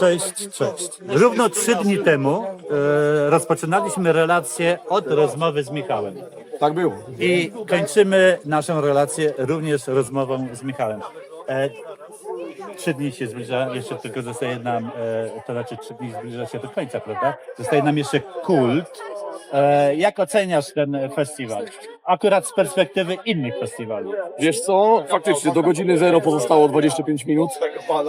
Cześć, cześć. Równo trzy dni temu e, rozpoczynaliśmy relację od rozmowy z Michałem. Tak było. I kończymy naszą relację również rozmową z Michałem. E, trzy dni się zbliża, jeszcze tylko zostaje nam, e, to znaczy trzy dni zbliża się do końca, prawda? Zostaje nam jeszcze kult. E, jak oceniasz ten festiwal? Akurat z perspektywy innych festiwali. Wiesz co, faktycznie do godziny zero pozostało 25 minut.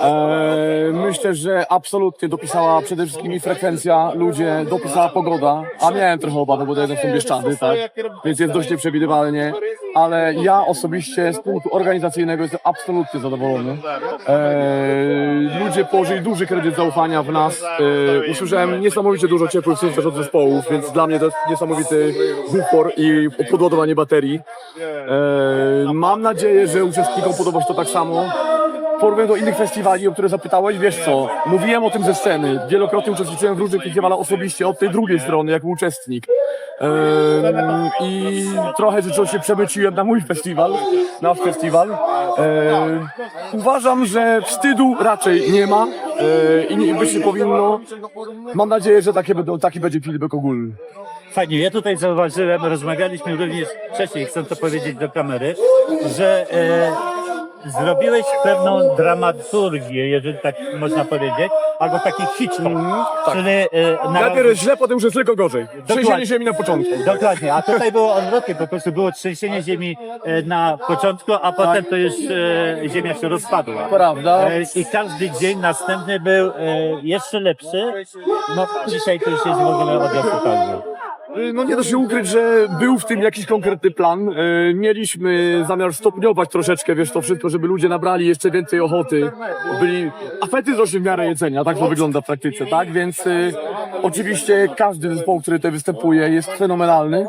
Eee, myślę, że absolutnie dopisała przede wszystkim i frekwencja, ludzie, dopisała pogoda, a miałem trochę obawy, bo to jednak są Bieszczady, tak? Więc jest dość nieprzewidywalnie, ale ja osobiście z punktu organizacyjnego jestem absolutnie zadowolony. Eee, ludzie położyli duży kredyt zaufania w nas. Usłyszałem niesamowicie dużo ciepłych słów też od zespołów, więc dla mnie to jest niesamowity bufor i podładowanie baterii. Eee, mam nadzieję, że uczestnikom podoba się to tak samo. W porównaniu do innych festiwali, o które zapytałeś, wiesz co, mówiłem o tym ze sceny. Wielokrotnie uczestniczyłem w różnych festiwalach osobiście od tej drugiej strony, jako uczestnik. I trochę rzeczy się przemyciłem na mój festiwal, nasz festiwal. Uważam, że wstydu raczej nie ma ehm, i nie, być nie powinno. Mam nadzieję, że takie będą, taki będzie feedback ogólny. Fajnie, ja tutaj zauważyłem, rozmawialiśmy również wcześniej, chcę to powiedzieć do kamery, że e, zrobiłeś pewną dramaturgię, jeżeli tak można powiedzieć, albo taki Hitchcock, czyli e, na, Najpierw źle, potem już jest tylko gorzej. Trzęsienie ziemi na początku. Dokładnie, a tutaj było odwrotnie, po prostu było trzęsienie ziemi e, na początku, a potem to już e, ziemia się rozpadła. Prawda. E, I każdy dzień następny był e, jeszcze lepszy. No dzisiaj to już jest w ogóle odjazd totalny. No nie da się ukryć, że był w tym jakiś konkretny plan. E, Mieliśmy zamiar stopniować troszeczkę, wiesz, to wszystko, żeby ludzie nabrali jeszcze więcej ochoty. Byli apetyt rośnie w miarę jedzenia, tak to wygląda w praktyce, tak? Więc e, oczywiście każdy zespoł, który tutaj występuje jest fenomenalny.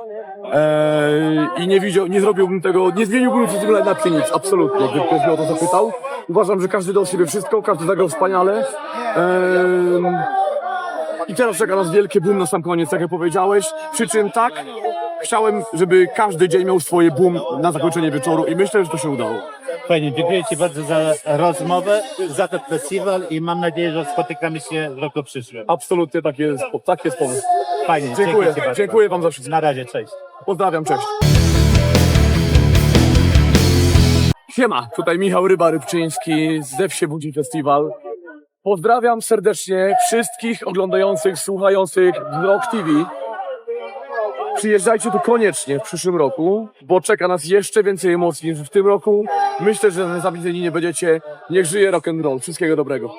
E, I nie widział, nie zrobiłbym tego, nie zmieniłbym ogóle na nic, absolutnie, gdyby ktoś mnie o to zapytał. Uważam, że każdy dał siebie wszystko, każdy zagrał wspaniale. E, i teraz czeka nas wielkie boom na sam koniec, tak jak powiedziałeś. Przy czym tak, chciałem, żeby każdy dzień miał swoje boom na zakończenie wieczoru i myślę, że to się udało. Fajnie, dziękuję Ci bardzo za rozmowę, za ten festiwal i mam nadzieję, że spotykamy się w roku przyszłym. Absolutnie tak jest, tak jest pomysł. Fajnie, Dziękuję, bardzo. dziękuję Wam za wszystko. Na razie, cześć. Pozdrawiam, cześć. Siema, tutaj Michał Ryba Rybczyński z Zew się budzi festiwal. Pozdrawiam serdecznie wszystkich oglądających, słuchających Rock TV. Przyjeżdżajcie tu koniecznie w przyszłym roku, bo czeka nas jeszcze więcej emocji niż w tym roku. Myślę, że zawiedzeni nie będziecie. Niech żyje rock and roll. Wszystkiego dobrego.